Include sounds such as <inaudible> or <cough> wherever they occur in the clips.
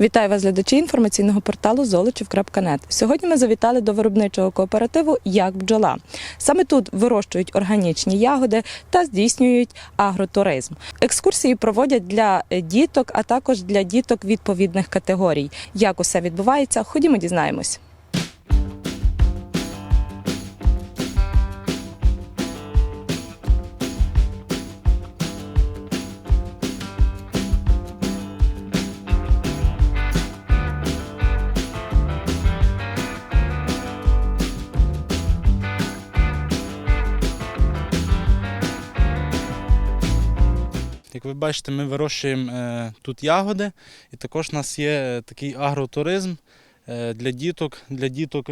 Вітаю вас, глядачі інформаційного порталу золочів.нет. Сьогодні ми завітали до виробничого кооперативу Як бджола. Саме тут вирощують органічні ягоди та здійснюють агротуризм. Екскурсії проводять для діток, а також для діток відповідних категорій. Як усе відбувається, ходімо дізнаємось. Як ви бачите, ми вирощуємо е, тут ягоди, і також у нас є е, такий агротуризм е, для діток, для діток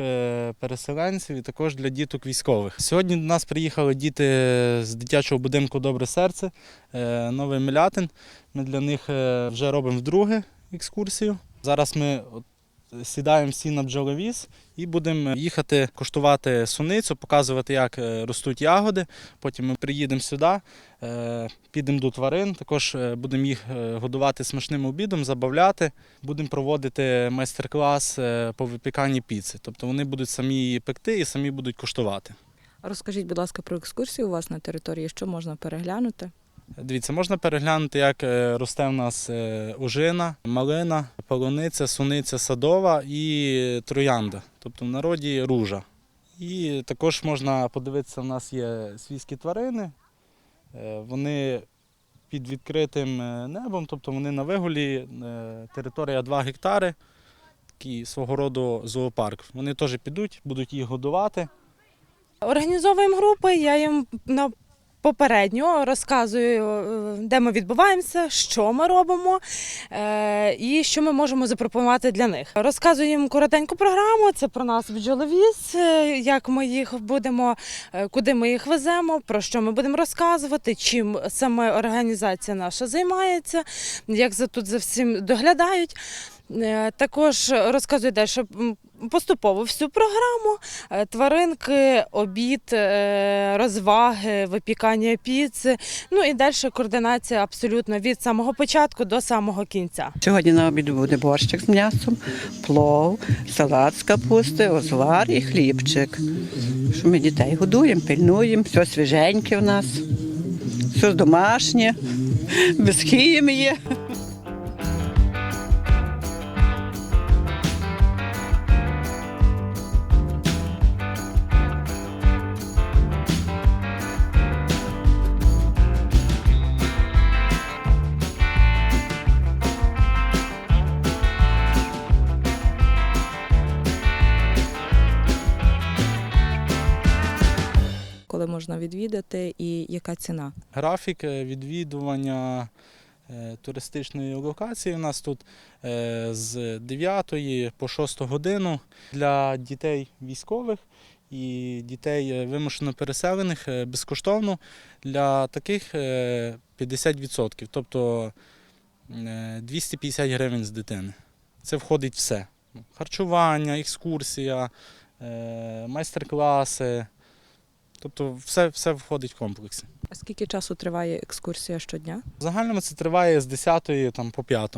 переселенців і також для діток військових. Сьогодні до нас приїхали діти з дитячого будинку Добре серце, Новий Милятин. Ми для них вже робимо вдруге екскурсію. Зараз ми сідаємо всі на бджоловіз і будемо їхати куштувати суницю, показувати, як е, ростуть ягоди. Потім ми приїдемо сюди, е, підемо до тварин, також е, будемо їх годувати смачним обідом, забавляти. Будемо проводити майстер-клас по випіканні піци. Тобто вони будуть самі її пекти і самі будуть куштувати. Розкажіть, будь ласка, про екскурсію у вас на території, що можна переглянути. Дивіться, можна переглянути, як е, росте в нас е, ожина, малина, полуниця, суниця садова і троянда, тобто в народі ружа. І також можна подивитися, у нас є свійські тварини. Е, Вони під відкритим небом, тобто вони на вигулі, територія 2 гектари, такий свого роду зоопарк. Вони теж підуть, будуть їх годувати. Організовуємо групи, я їм попередньо розказую, е, де ми відбуваємося, що ми робимо е, і що ми можемо запропонувати для них. Розказую їм коротеньку програму. Це про нас бджоловіз, е, як ми їх будемо, куди ми їх веземо, про що ми будемо розказувати, чим саме організація наша займається, як за тут за всім доглядають. Е, Також розказую далі поступово всю програму. Е, Тваринки, обід, е, розваги, випікання піци. Ну і далі координація абсолютно від самого початку до самого кінця. Сьогодні на обід буде борщик з м'ясом, плов, салат з капусти, озвар і хлібчик. Що ми дітей годуємо, пильнуємо, все свіженьке в нас, все домашнє, <laughs> без хімії. Можна відвідати і яка ціна? Графік е, відвідування е, туристичної локації у нас тут е, з 9 по 6 годину для дітей військових і дітей вимушено переселених безкоштовно. Для таких е, 50%, тобто е, 250 гривень з дитини. Це входить все. Харчування, екскурсія, майстер-класи. Тобто все, все входить в комплексі. А скільки часу триває екскурсія щодня? В загальному це триває з 10 там, по 5.